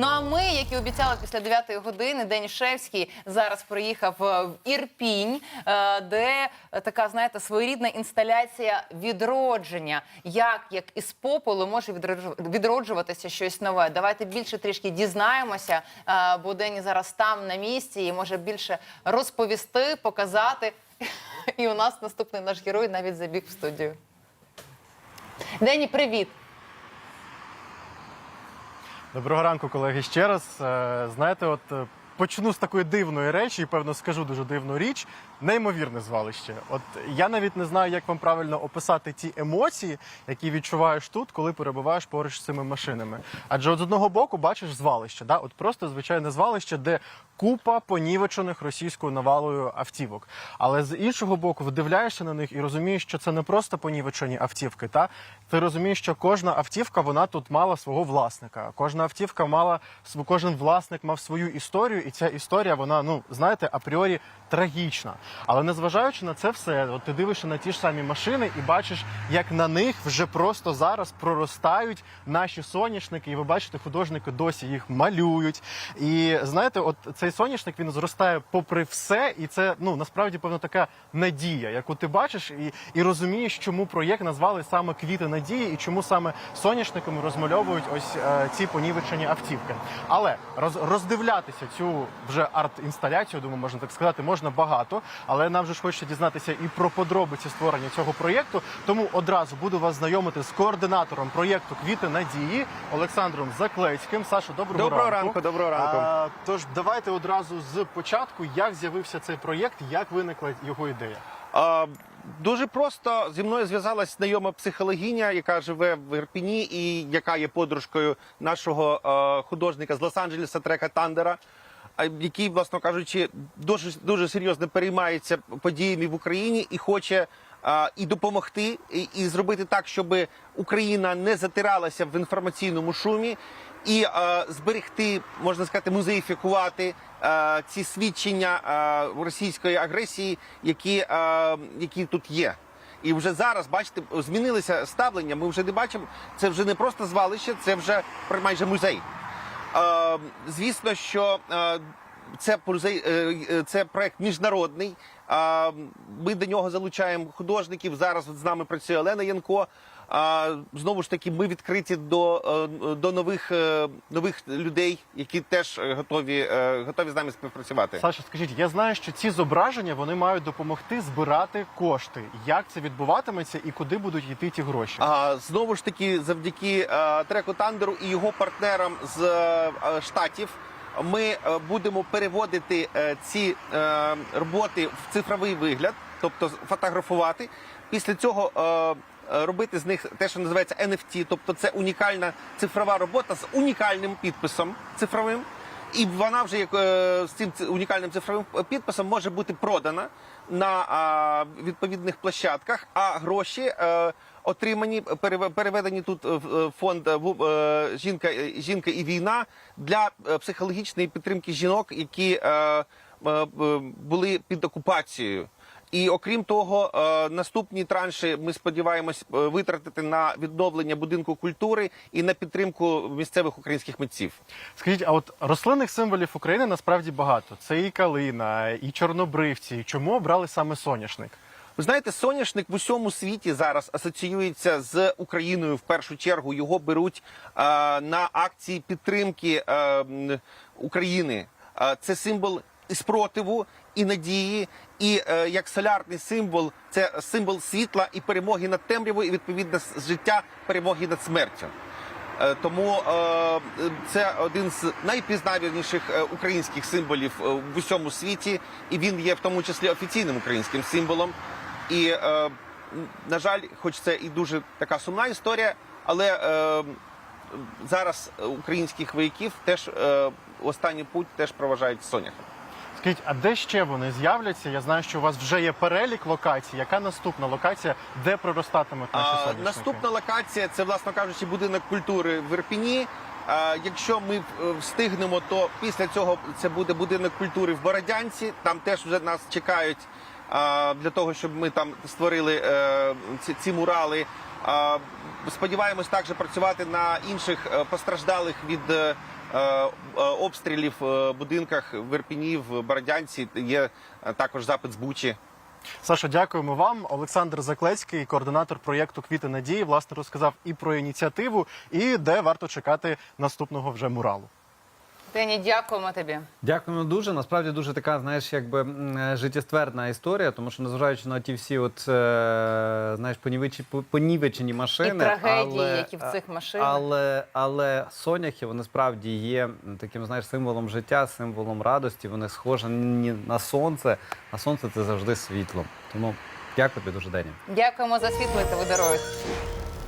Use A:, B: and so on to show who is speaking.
A: Ну а ми, як і обіцяли після 9 години, День Шевський зараз приїхав е, в Ірпінь, е, де е, така, знаєте, своєрідна інсталяція відродження. Як, як із попелу може відроджуватися щось нове. Давайте більше трішки дізнаємося, бо Дені зараз там на місці і може більше розповісти, показати. І у нас наступний наш герой навіть забіг в студію. Дені, привіт!
B: Доброго ранку, колеги. Ще раз. Е, Знаєте, от е, почну з такої дивної речі, і певно скажу дуже дивну річ. Неймовірне звалище. От я навіть не знаю, як вам правильно описати ті емоції, які відчуваєш тут, коли перебуваєш поруч з цими машинами. Адже от з одного боку бачиш звалище, да? от просто звичайне звалище, де купа понівечених російською навалою автівок. Але з іншого боку, вдивляєшся на них і розумієш, що це не просто понівечені автівки. Та ти розумієш, що кожна автівка вона тут мала свого власника. Кожна автівка мала кожен власник мав свою історію, і ця історія, вона ну знаєте, апріорі трагічна. Але незважаючи на це все, от ти дивишся на ті ж самі машини і бачиш, як на них вже просто зараз проростають наші соняшники, і ви бачите, художники досі їх малюють. І знаєте, от цей соняшник він зростає попри все, і це ну насправді певно така надія, яку ти бачиш, і, і розумієш, чому проєкт назвали саме квіти надії, і чому саме соняшниками розмальовують ось е, ці понівечені автівки. Але роз, роздивлятися цю вже арт-інсталяцію, думаю, можна так сказати, можна багато. Але нам же ж хочеться дізнатися і про подробиці створення цього проєкту. Тому одразу буду вас знайомити з координатором проєкту Квіти надії Олександром Заклецьким. Саша, доброго,
C: Доброго ранку, доброго ранку.
B: А, тож давайте одразу з початку, як з'явився цей проєкт, як виникла його ідея.
C: А, дуже просто зі мною зв'язалась знайома психологиня, яка живе в Ірпіні і яка є подружкою нашого е, художника з Лос-Анджелеса Трека Тандера. А, Який, власно кажучи, дуже дуже серйозно переймається подіями в Україні і хоче а, і допомогти, і, і зробити так, щоб Україна не затиралася в інформаційному шумі, і е, зберегти, можна сказати, музеїфікувати е, ці свідчення е, російської агресії, які, е, які тут є. І вже зараз, бачите, змінилося ставлення. Ми вже не бачимо. Це вже не просто звалище, це вже майже музей. Звісно, що це е, е, це проект міжнародний. Ми до нього залучаємо художників. Зараз з нами працює Олена Янко. А знову ж таки, ми відкриті до, е, до нових, е, нових людей, які теж готові, е, готові з нами співпрацювати.
B: Саша, скажіть, я знаю, що ці зображення вони мають допомогти збирати кошти. Як це відбуватиметься і куди будуть йти ті гроші?
C: А знову ж таки, завдяки треку Тандеру і його партнерам з штатів. Ми будемо переводити ці роботи в цифровий вигляд, тобто фотографувати. Після цього робити з них те, що називається NFT, тобто це унікальна цифрова робота з унікальним підписом цифровим. І вона вже як е, з цим унікальним цифровим підписом може бути продана на відповідних площадках, а гроші е, отримані перев- переведені тут в е, фонд е, е, жінка, е, жінка і війна для е, психологічної підтримки жінок, які е, е, е, були під окупацією. І окрім того, е, наступні транші ми сподіваємось е, витратити на відновлення будинку культури і на підтримку місцевих українських митців.
B: Скажіть, а от рослинних символів України насправді багато. Це і калина, і чорнобривці. Чому обрали саме соняшник?
C: Ви знаєте, соняшник в усьому світі зараз асоціюється з Україною. В першу чергу його беруть е, на акції підтримки е, України. Е, це символ спротиву, і надії, і е, як солярний символ, це символ світла і перемоги над темрявою, і відповідно життя перемоги над смертю. Е, Тому е, це один з найпізнаваніших е, українських символів е, в усьому світі, і він є в тому числі офіційним українським символом. І, е, на жаль, хоч це і дуже така сумна історія, але е, зараз українських вояків теж е, останній путь теж проважають соняхом.
B: Скажіть, а де ще вони з'являться? Я знаю, що у вас вже є перелік локацій. Яка наступна локація, де проростатимуть наші соняшники?
C: наступна локація це, власно кажучи, будинок культури в Ірпіні. Якщо ми е, встигнемо, то після цього це буде будинок культури в Бородянці. Там теж вже нас чекають для того, щоб ми там створили е, ці, мурали. Сподіваємось також працювати на інших е, постраждалих від обстрілів в будинках в Ірпіні, в Бородянці. Є е, також запит з Бучі.
B: Саша, дякуємо вам. Олександр Заклецький, координатор проєкту Квіти надії, власне розказав і про ініціативу, і де варто чекати наступного вже муралу.
A: Дені, дякуємо тобі.
D: Дякуємо дуже. Насправді дуже така, знаєш, якби е, життєствердна історія, тому що незважаючи на ті всі, от е, знаєш, понівечі, понівечені машини,
A: І трагедії,
D: але,
A: які в цих машинах.
D: Але, але соняхи вони справді є таким, знаєш, символом життя, символом радості. Вони схожі на сонце, а сонце це завжди світло. Тому дякую тобі дуже Дені.
A: Дякуємо за світло, яке ви даруєте.